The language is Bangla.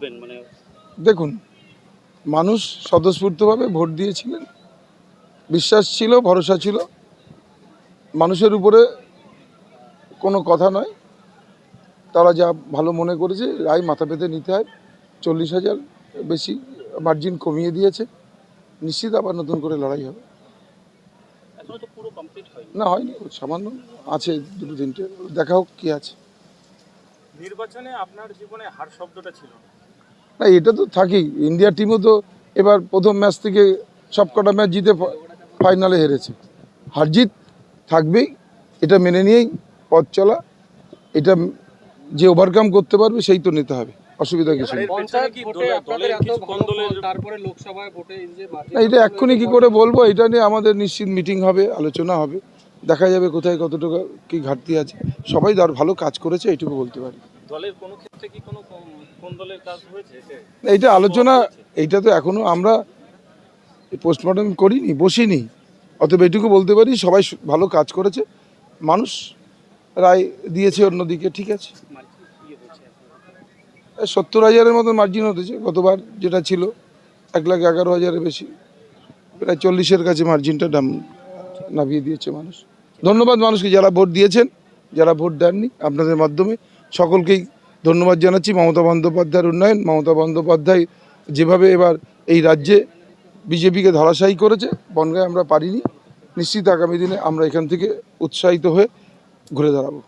করবেন মানে দেখুন মানুষ স্বতঃস্ফূর্তভাবে ভোট দিয়েছিলেন। বিশ্বাস ছিল ভরসা ছিল। মানুষের উপরে কোনো কথা নয়। তারা যা ভালো মনে করেছে রায় মাথা পেতে নিতে হয়। চল্লিশ হাজার বেশি মার্জিন কমিয়ে দিয়েছে। নিশ্চিত আবার নতুন করে লড়াই হবে। এখনও তো পুরো কমপ্লিট হয়নি। না হয়নি। সামান্য আছে দুটো তিনটে। দেখা হোক কী আছে। নির্বাচনে আপনার জীবনে হার শব্দটা ছিল না। না এটা তো থাকেই। ইন্ডিয়া টিমও তো এবার প্রথম ম্যাচ থেকে সব কটা ম্যাচ জিতে ফাইনালে হেরেছে। হারজিত থাকবেই এটা মেনে নিয়েই পথ চলা এটা যে ওভারকাম করতে পারবে সেই তো নিতে হবে অসুবিধা কিছু না এটা এক্ষুনি কি করে বলব এটা নিয়ে আমাদের নিশ্চিত মিটিং হবে আলোচনা হবে। দেখা যাবে কোথায় কতটুকু কি ঘাটতি আছে। সবাই তার ভালো কাজ করেছে এইটুকু বলতে পারি। দলের কোনো ক্ষেত্রে কি কোনো কোন দলের কাজ হয়েছে? এইটা আলোচনা এইটা তো এখনও আমরা পোস্টমর্টম করিনি বসিনি। অতএব এটুকু বলতে পারি সবাই ভালো কাজ করেছে। মানুষ রায় দিয়েছে অন্যদিকে ঠিক আছে। সত্তর হাজারের মতো মার্জিন হতেছে গতবার যেটা ছিল এক লাখ এগারো হাজারের বেশি। প্রায় চল্লিশের কাছে মার্জিনটা ডাম নামিয়ে দিয়েছে মানুষ। ধন্যবাদ মানুষকে যারা ভোট দিয়েছেন যারা ভোট দেননি আপনাদের মাধ্যমে সকলকেই ধন্যবাদ জানাচ্ছি। মমতা বন্দ্যোপাধ্যায়ের উন্নয়ন, মমতা বন্দ্যোপাধ্যায় যেভাবে এবার এই রাজ্যে বিজেপিকে ধরাশায়ী করেছে, বনগায় আমরা পারিনি। নিশ্চিত আগামী দিনে আমরা এখান থেকে উৎসাহিত হয়ে ঘুরে দাঁড়াবো।